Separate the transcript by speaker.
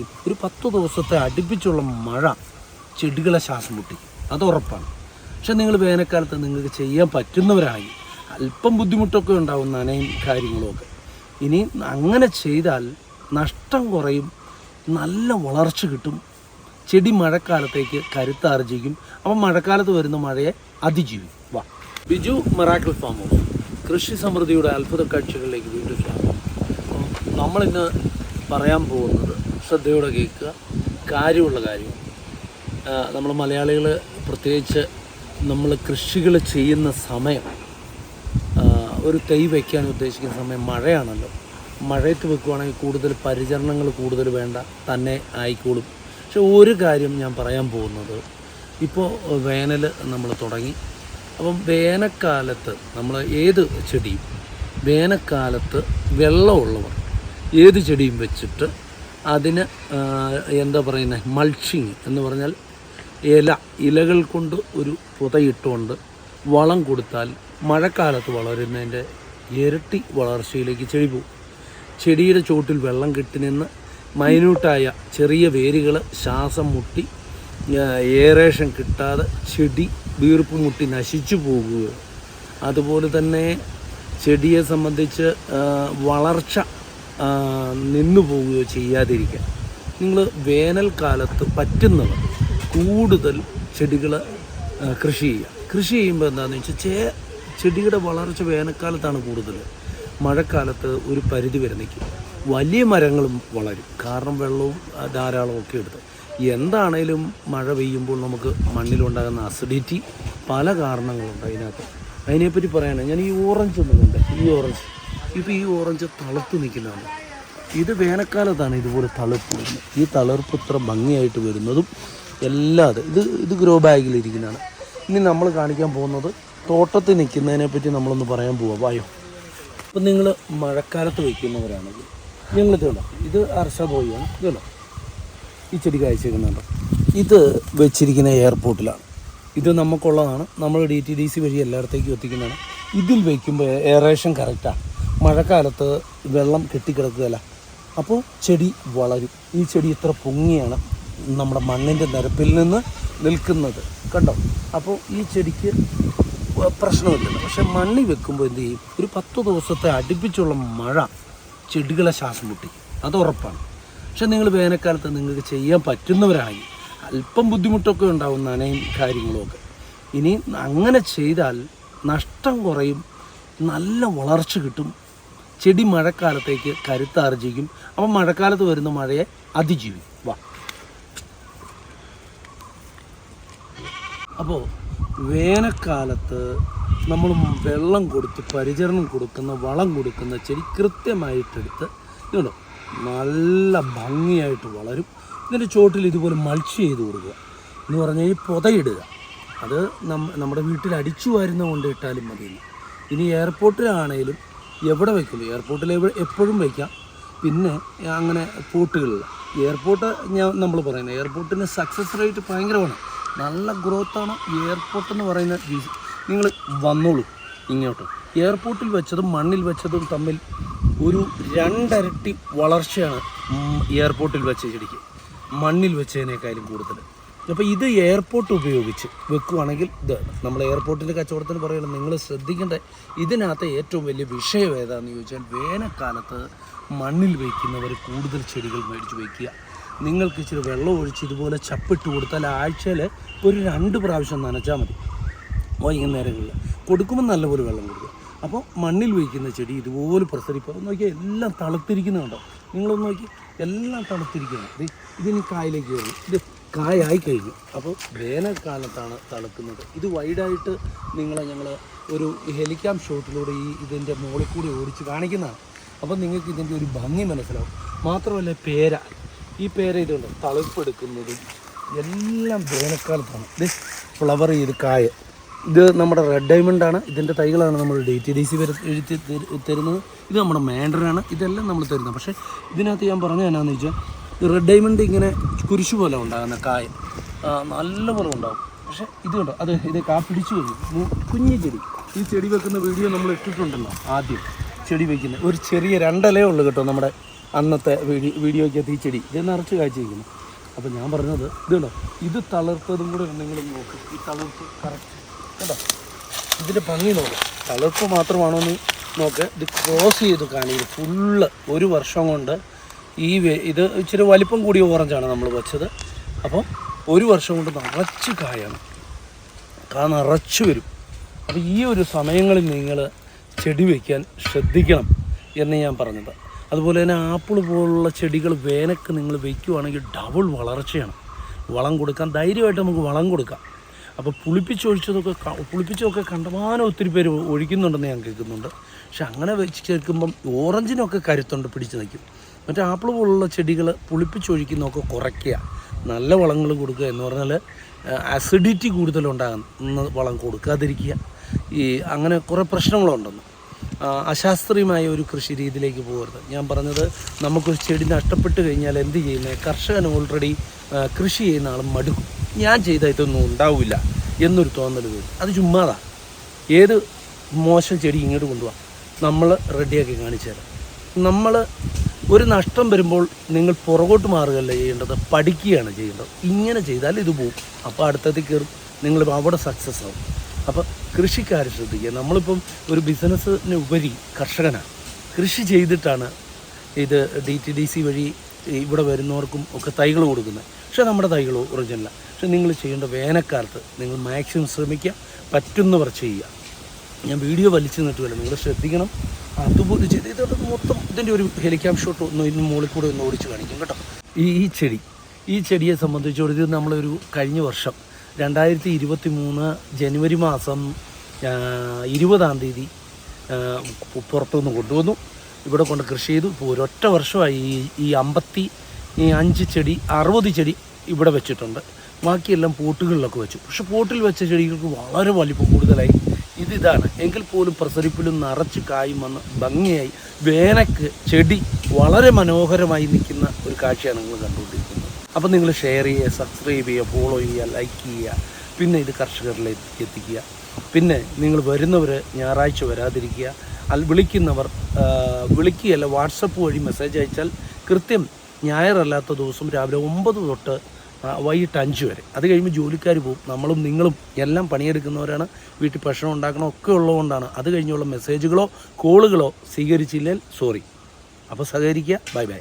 Speaker 1: ഒരു പത്ത് ദിവസത്തെ അടുപ്പിച്ചുള്ള മഴ ചെടികളെ ശ്വാസം മുട്ടി. അത് ഉറപ്പാണ്. പക്ഷെ നിങ്ങൾ വേനൽക്കാലത്ത് നിങ്ങൾക്ക് ചെയ്യാൻ പറ്റുന്നവരായി അല്പം ബുദ്ധിമുട്ടൊക്കെ ഉണ്ടാവും നനയും കാര്യങ്ങളുമൊക്കെ ഇനി അങ്ങനെ ചെയ്താൽ നഷ്ടം കുറയും നല്ല വളർച്ച കിട്ടും. ചെടി മഴക്കാലത്തേക്ക് കരുത്താർജിക്കും. അപ്പം മഴക്കാലത്ത് വരുന്ന മഴയെ അതിജീവിക്കും. വാ. Biju miracle farm house. കൃഷി സമൃദ്ധിയുടെ അത്ഭുത കാഴ്ചകളിലേക്ക് വീണ്ടും സ്വാഗതം. നമ്മളിന്ന് പറയാൻ പോകുന്നത്. ശ്രദ്ധയോടെ കേൾക്കുക. കാര്യമുള്ള കാര്യം. നമ്മൾ മലയാളികൾ പ്രത്യേകിച്ച് നമ്മൾ കൃഷികൾ ചെയ്യുന്ന സമയം ഒരു തൈ വയ്ക്കാൻ ഉദ്ദേശിക്കുന്ന സമയം മഴയാണല്ലോ. മഴയത്ത് വെക്കുവാണെങ്കിൽ കൂടുതൽ പരിചരണങ്ങൾ കൂടുതൽ വേണ്ട. തന്നെ ആയിക്കോളും. പക്ഷെ ഒരു കാര്യം ഞാൻ പറയാൻ പോകുന്നത്. ഇപ്പോൾ വേനൽ നമ്മൾ തുടങ്ങി. അപ്പം വേനൽക്കാലത്ത് നമ്മൾ ഏത് ചെടിയും വേനൽക്കാലത്ത് വെള്ളമുള്ളവർ ഏത് ചെടിയും വെച്ചിട്ട് അതിന് എന്താ പറയുന്നത് മൾച്ചിങ് എന്ന് പറഞ്ഞാൽ ഇല ഇലകൾ കൊണ്ട് ഒരു പുതയിട്ടുകൊണ്ട് വളം കൊടുത്താൽ മഴക്കാലത്ത് വളരുന്നതിന്റെ ഇരട്ടി വളർച്ചയിലേക്ക് ചെടി പോകും. ചെടിയുടെ ചോട്ടിൽ വെള്ളം കെട്ടി നിന്ന് മൈന്യൂട്ടായ ചെറിയ വേരുകൾ ശ്വാസം മുട്ടി ഏറേഷൻ കിട്ടാതെ ചെടി വീർപ്പ് മുട്ടി നശിച്ചു പോകുക. അതുപോലെ തന്നെ ചെടിയെ സംബന്ധിച്ച് വളർച്ച നിന്നു പോവുകയോ ചെയ്യാതിരിക്കാൻ. നിങ്ങൾ വേനൽക്കാലത്ത് പറ്റുന്നവർ കൂടുതൽ ചെടികൾ കൃഷി ചെയ്യുക. കൃഷി ചെയ്യുമ്പോൾ എന്താണെന്ന് വെച്ചാൽ ചേ ചെടിയുടെ വളർച്ച വേനൽക്കാലത്താണ് കൂടുതൽ. മഴക്കാലത്ത് ഒരു പരിധി വരെ നിൽക്കും. വലിയ മരങ്ങളും വളരും. കാരണം വെള്ളവും ധാരാളം ഒക്കെ എടുത്ത്. എന്താണേലും മഴ പെയ്യുമ്പോൾ നമുക്ക് മണ്ണിലുണ്ടാകുന്ന അസിഡിറ്റി പല കാരണങ്ങളുണ്ട് അതിനകത്ത്. അതിനെപ്പറ്റി പറയാനാണ് ഞാൻ ഈ ഓറഞ്ച് ഒന്നുണ്ട് ഈ ഓറഞ്ച് ഇപ്പോൾ ഈ ഓറഞ്ച് തളുത്ത് നിൽക്കുന്നതാണ്. ഇത് വേനൽക്കാലത്താണ് ഇതുപോലെ തളിർപ്പ് വരുന്നത്. ഈ തളിർപ്പ് ഇത്ര ഭംഗിയായിട്ട് വരുന്നതും എല്ലാം ഇത് ഇത് ഗ്രോ ബാഗിലിരിക്കുന്നതാണ് ഇനി നമ്മൾ കാണിക്കാൻ പോകുന്നത് തോട്ടത്തിൽ നിൽക്കുന്നതിനെ പറ്റി നമ്മളൊന്ന് പറയാൻ പോവാം. വായോ. അപ്പം നിങ്ങൾ മഴക്കാലത്ത് വയ്ക്കുന്നവരാണെങ്കിൽ ഞങ്ങൾ ഇതുണ്ടോ ഇത് അർഷബോയാണ് ഇതുണ്ടോ ഈ ചെടി കാഴ്ചക്കുന്നുണ്ടോ ഇത് വെച്ചിരിക്കുന്ന എയർപോർട്ടിലാണ്. ഇത് നമുക്കുള്ളതാണ്. നമ്മൾ ഡി ടി ഡി സി വഴി എല്ലായിടത്തേക്കും എത്തിക്കുന്നതാണ്. ഇതിൽ വയ്ക്കുമ്പോൾ എയറേഷൻ കറക്റ്റാണ് മഴക്കാലത്ത് വെള്ളം കെട്ടിക്കിടക്കുകയല്ല. അപ്പോൾ ചെടി വളരും. ഈ ചെടി ഇത്ര പൊങ്ങിയാണ് നമ്മുടെ മണ്ണിന്റെ നിരപ്പിൽ നിന്ന് നിൽക്കുന്നത്. കണ്ടോ? അപ്പോൾ ഈ ചെടിക്ക് പ്രശ്നമില്ല. പക്ഷെ മണ്ണി വെക്കുമ്പോൾ എന്ത് ചെയ്യും? ഒരു പത്ത് ദിവസത്തെ അടുപ്പിച്ചുള്ള മഴ ചെടികളെ ശ്വാസം മുട്ടി. അത് ഉറപ്പാണ്. പക്ഷെ നിങ്ങൾ വേനൽക്കാലത്ത് നിങ്ങൾക്ക് ചെയ്യാൻ പറ്റുന്നവരാണെങ്കിൽ അല്പം ബുദ്ധിമുട്ടൊക്കെ ഉണ്ടാവും നനയും കാര്യങ്ങളുമൊക്കെ. ഇനി അങ്ങനെ ചെയ്താൽ നഷ്ടം കുറയും. നല്ല വളർച്ച കിട്ടും. ചെടി മഴക്കാലത്തേക്ക് കരുത്താർജിക്കും. അപ്പം മഴക്കാലത്ത് വരുന്ന മഴയെ അതിജീവിക്കും. വാ. അപ്പോൾ വേനൽക്കാലത്ത് നമ്മൾ വെള്ളം കൊടുത്ത് പരിചരണം കൊടുക്കുന്ന വളം കൊടുക്കുന്ന ചെടി കൃത്യമായിട്ടെടുത്ത് ഇതുണ്ടോ? നല്ല ഭംഗിയായിട്ട് വളരും. ഇതിന്റെ ചോട്ടിൽ ഇതുപോലെ മൾച്ച് ചെയ്ത് കൊടുക്കുക. എന്ന് പറഞ്ഞാൽ ഈ പുതയിടുക. അത് നമ്മ നമ്മുടെ വീട്ടിൽ അടിച്ചു വരുന്ന കൊണ്ട് ഇട്ടാലും മതി ഇനി എയർപോർട്ടിലാണേലും എവിടെ വയ്ക്കുന്നു എയർപോർട്ടിൽ എവിടെ എപ്പോഴും വയ്ക്കാം. പിന്നെ അങ്ങനെ പോർട്ടുകളിൽ എയർപോർട്ട് ഞാൻ നമ്മൾ പറയുന്നത് എയർപോർട്ടിന്റെ സക്സസ് റേറ്റ് ഭയങ്കരമാണ്. നല്ല ഗ്രോത്താണ് എയർപോർട്ട് എന്ന് പറയുന്ന നിങ്ങൾ വന്നോളൂ ഇങ്ങോട്ട്. എയർപോർട്ടിൽ വെച്ചതും മണ്ണിൽ വെച്ചതും തമ്മിൽ ഒരു രണ്ടരട്ടി വളർച്ചയാണ് എയർപോർട്ടിൽ വെച്ച ചെടിക്ക്. മണ്ണിൽ വെച്ചതിനേക്കാളും കൂടുതൽ അപ്പോൾ ഇത് എയർപോർട്ട് ഉപയോഗിച്ച് വെക്കുവാണെങ്കിൽ ഇത് നമ്മൾ എയർപോർട്ടിന്റെ കച്ചവടത്തിന് പറയണം നിങ്ങൾ ശ്രദ്ധിക്കേണ്ട ഇതിനകത്ത് ഏറ്റവും വലിയ വിഷയം ഏതാണെന്ന് ചോദിച്ചാൽ വേനൽക്കാലത്ത് മണ്ണിൽ വയ്ക്കുന്നവർ കൂടുതൽ ചെടികൾ മേടിച്ച് വയ്ക്കുക. നിങ്ങൾക്ക് ഇച്ചിരി വെള്ളം ഒഴിച്ച് ഇതുപോലെ ചപ്പിട്ട് കൊടുത്താൽ ആഴ്ചയിൽ ഒരു രണ്ട് പ്രാവശ്യം നനച്ചാൽ മതി. വൈകുന്നേരങ്ങളിൽ കൊടുക്കുമ്പോൾ നല്ലപോലെ വെള്ളം കൊടുക്കുക. അപ്പോൾ മണ്ണിൽ വയ്ക്കുന്ന ചെടി ഇതുപോലെ പ്രസരിപ്പോൾ നോക്കിയാൽ എല്ലാം തളുത്തിരിക്കുന്നുണ്ടോ നിങ്ങളൊന്ന് നോക്കി എല്ലാം തളുത്തിരിക്കുന്നു ദേ ഇതിനി കായലേക്ക് വരും ഇത് കായായി കഴിഞ്ഞു. അപ്പോൾ വേനൽക്കാലത്താണ് തളുക്കുന്നത് ഇത് വൈഡായിട്ട് നിങ്ങളെ ഞങ്ങൾ ഒരു ഹെലികാം ഷോട്ടിലൂടെ ഈ ഇതിന്റെ മുകളിൽ കൂടി ഓടിച്ച് കാണിക്കുന്നതാണ്. അപ്പോൾ നിങ്ങൾക്ക് ഇതിന്റെ ഒരു ഭംഗി മനസ്സിലാവും. മാത്രമല്ല പേര. ഈ പേര ഇതുണ്ട്. തളിപ്പെടുക്കുന്നതും എല്ലാം വേനൽക്കാലത്താണ്. ഇത് ഫ്ലവർ ചെയ്ത് കായ. ഇത് നമ്മുടെ റെഡ് ഡയമണ്ട് ആണ്. ഇതിന്റെ തൈകളാണ് നമ്മൾ ഡി ടി ഡി സി എഴുതി തരുന്നത്. ഇത് നമ്മുടെ മാൻഡറാണ് ഇതെല്ലാം നമ്മൾ തരുന്നത് പക്ഷേ ഇതിനകത്ത് ഞാൻ പറഞ്ഞത് എന്നാന്ന് വെച്ചാൽ റെഡ് ഡയമണ്ട് ഇങ്ങനെ കുരിശു പോലെ ഉണ്ടാകുന്ന കായ. നല്ലപോലെ ഉണ്ടാകും പക്ഷേ ഇത് കണ്ടോ? അത് ഇത് കാ പിടിച്ചു കഴിഞ്ഞു. കുഞ്ഞു ചെടി. ഈ ചെടി വെക്കുന്ന വീഡിയോ നമ്മൾ ഇട്ടിട്ടുണ്ടല്ലോ ആദ്യം. ചെടി വെക്കുന്നത് ഒരു ചെറിയ രണ്ടലേ ഉള്ളൂ കേട്ടോ നമ്മുടെ അന്നത്തെ വീഡിയോ വീഡിയോയ്ക്കകത്ത് ഈ ചെടി. ഇത് നിറച്ച് കാഴ്ചയിരിക്കുന്നു അപ്പോൾ ഞാൻ പറഞ്ഞത് ഇതുണ്ടോ ഇത് തളർത്തതും കൂടെ നിങ്ങൾ നോക്ക്. ഈ തളർത്ത് കറക്റ്റ് കേട്ടോ ഇതിന്റെ ഭംഗി നോക്ക്. തളർപ്പ് മാത്രമാണോ എന്ന് നോക്ക്. ഇത് ക്രോസ് ചെയ്ത് കാണിയത് ഫുള്ള് ഒരു വർഷം കൊണ്ട് ഈ ഇത് ഇച്ചിരി വലിപ്പം കൂടിയ ഓറഞ്ചാണ് നമ്മൾ വെച്ചത്. അപ്പം ഒരു വർഷം കൊണ്ട് നിറച്ച് കായാണ്. കാ നിറച്ചു വരും. അപ്പോൾ ഈ ഒരു സമയങ്ങളിൽ നിങ്ങൾ ചെടി വയ്ക്കാൻ ശ്രദ്ധിക്കണം എന്ന് ഞാൻ പറഞ്ഞത്. അതുപോലെ തന്നെ ആപ്പിൾ പോലുള്ള ചെടികൾ വേനക്ക് നിങ്ങൾ വയ്ക്കുവാണെങ്കിൽ ഡബിൾ വളർച്ചയാണ്. വളം കൊടുക്കാൻ ധൈര്യമായിട്ട് നമുക്ക് വളം കൊടുക്കാം. അപ്പോൾ പുളിപ്പിച്ചൊഴിച്ചതൊക്കെ പുളിപ്പിച്ചതൊക്കെ കണ്ടമാനം ഒത്തിരി പേര് ഒഴിക്കുന്നുണ്ടെന്ന് ഞാൻ കേൾക്കുന്നുണ്ട്. പക്ഷെ അങ്ങനെ വെച്ച് കേൾക്കുമ്പം ഓറഞ്ചിനൊക്കെ കരുത്തുണ്ട് പിടിച്ച് നിൽക്കും. മറ്റേ ആപ്പിൾ പോലുള്ള ചെടികൾ പുളിപ്പിച്ചൊഴിക്കുന്നതൊക്കെ കുറയ്ക്കുക. നല്ല വളങ്ങൾ കൊടുക്കുക എന്ന് പറഞ്ഞാൽ അസിഡിറ്റി കൂടുതലുണ്ടാകുന്ന വളം കൊടുക്കാതിരിക്കുക. ഈ അങ്ങനെ കുറേ പ്രശ്നങ്ങളുണ്ടെന്ന്. അശാസ്ത്രീയമായ ഒരു കൃഷി രീതിയിലേക്ക് പോകരുത്. ഞാൻ പറഞ്ഞത് നമുക്കൊരു ചെടി നഷ്ടപ്പെട്ട് കഴിഞ്ഞാൽ എന്ത് ചെയ്യുന്നത് കർഷകൻ ഓൾറെഡി കൃഷി ചെയ്യുന്ന ആൾ മടുക്കും. ഞാൻ ചെയ്ത ഇതൊന്നും ഉണ്ടാവില്ല എന്നൊരു തോന്നൽ വരും. അത് ചുമ്മാതാ. ഏത് മോശം ചെടി ഇങ്ങോട്ട് കൊണ്ടുപോകാം നമ്മൾ റെഡിയാക്കി കാണിച്ചു തരാം. നമ്മൾ ഒരു നഷ്ടം വരുമ്പോൾ നിങ്ങൾ പുറകോട്ട് മാറുകയല്ല ചെയ്യേണ്ടത്? പഠിക്കുകയാണ് ചെയ്യേണ്ടത്. ഇങ്ങനെ ചെയ്താൽ ഇത് പോകും അപ്പോൾ അടുത്തതിൽ കയറും. നിങ്ങൾ അവിടെ സക്സസ് ആവും. അപ്പോൾ കൃഷിക്കാർ ശ്രദ്ധിക്കുക. നമ്മളിപ്പം ഒരു ബിസിനസ്സിന് ഉപരി കർഷകനാണ്. കൃഷി ചെയ്തിട്ടാണ് ഇത് ഡി ടി ഡി സി വഴി ഇവിടെ വരുന്നവർക്കും ഒക്കെ തൈകൾ കൊടുക്കുന്നത്. പക്ഷേ നമ്മുടെ തൈകൾ ഒറിജിനലാണ് പക്ഷേ നിങ്ങൾ ചെയ്യേണ്ട വേനൽക്കാലത്ത് നിങ്ങൾ മാക്സിമം ശ്രമിക്കുക. പറ്റുന്നവർ ചെയ്യുക. ഞാൻ വീഡിയോ വലിച്ചു നിട്ടുമല്ലോ നിങ്ങൾ ശ്രദ്ധിക്കണം. അതുപോലെ ചെയ്ത് ഇതൊക്കെ മൊത്തം ഇതിന്റെ ഒരു ഹെലിക്കാം ഷോട്ട് ഒന്ന് ഇതിന് മുകളിൽ കൂടെ ഒന്ന് ഓടിച്ച് കാണിക്കും കേട്ടോ. ഈ ഈ ചെടി ഈ ചെടിയെ സംബന്ധിച്ചോട് ഇത് നമ്മളൊരു കഴിഞ്ഞ വർഷം രണ്ടായിരത്തി ഇരുപത്തി മൂന്ന് ജനുവരി മാസം ഇരുപതാം തീയതി പുറത്തുനിന്ന് കൊണ്ടുവന്നു. ഇവിടെ കൊണ്ട് കൃഷി ചെയ്തു. ഇപ്പോൾ ഒരൊറ്റ വർഷമായി ഈ ഈ അമ്പത്തി ഈ അഞ്ച് ചെടി അറുപത് ചെടി ഇവിടെ വെച്ചിട്ടുണ്ട്. ബാക്കിയെല്ലാം പോട്ടുകളിലൊക്കെ വെച്ചു. പക്ഷെ പോട്ടിൽ വെച്ച ചെടികൾക്ക് വളരെ വലിപ്പം കൂടുതലായി. ഇതിതാണ്. എങ്കിൽ പോലും പ്രസരിപ്പിലും നിറച്ച് കായും വന്ന് ഭംഗിയായി വേനക്ക് ചെടി വളരെ മനോഹരമായി നിൽക്കുന്ന ഒരു കാഴ്ചയാണ് നിങ്ങൾ കണ്ടുകൊണ്ടിരിക്കുന്നത്. അപ്പം നിങ്ങൾ ഷെയർ ചെയ്യുക സബ്സ്ക്രൈബ് ചെയ്യുക ഫോളോ ചെയ്യുക ലൈക്ക് ചെയ്യുക. പിന്നെ ഇത് കർഷകരിലേക്ക് എത്തിക്കുക. പിന്നെ നിങ്ങൾ വരുന്നവർ ഞായറാഴ്ച വരാതിരിക്കുക. അൽ വിളിക്കുന്നവർ വിളിക്കുകയല്ല വാട്സപ്പ് വഴി മെസ്സേജ് അയച്ചാൽ കൃത്യം ഞായറല്ലാത്ത ദിവസം രാവിലെ ഒമ്പത് തൊട്ട് വൈകിട്ട് അഞ്ച് വരെ. അത് കഴിയുമ്പോൾ ജോലിക്കാർ പോകും നമ്മളും നിങ്ങളും എല്ലാം പണിയെടുക്കുന്നവരാണ്. വീട്ടിൽ ഭക്ഷണം ഉണ്ടാക്കണം ഒക്കെ ഉള്ളതുകൊണ്ടാണ്. അത് കഴിഞ്ഞുള്ള മെസ്സേജുകളോ കോളുകളോ സ്വീകരിച്ചില്ലെങ്കിൽ സോറി അപ്പോൾ സഹകരിക്കുക. Bye bye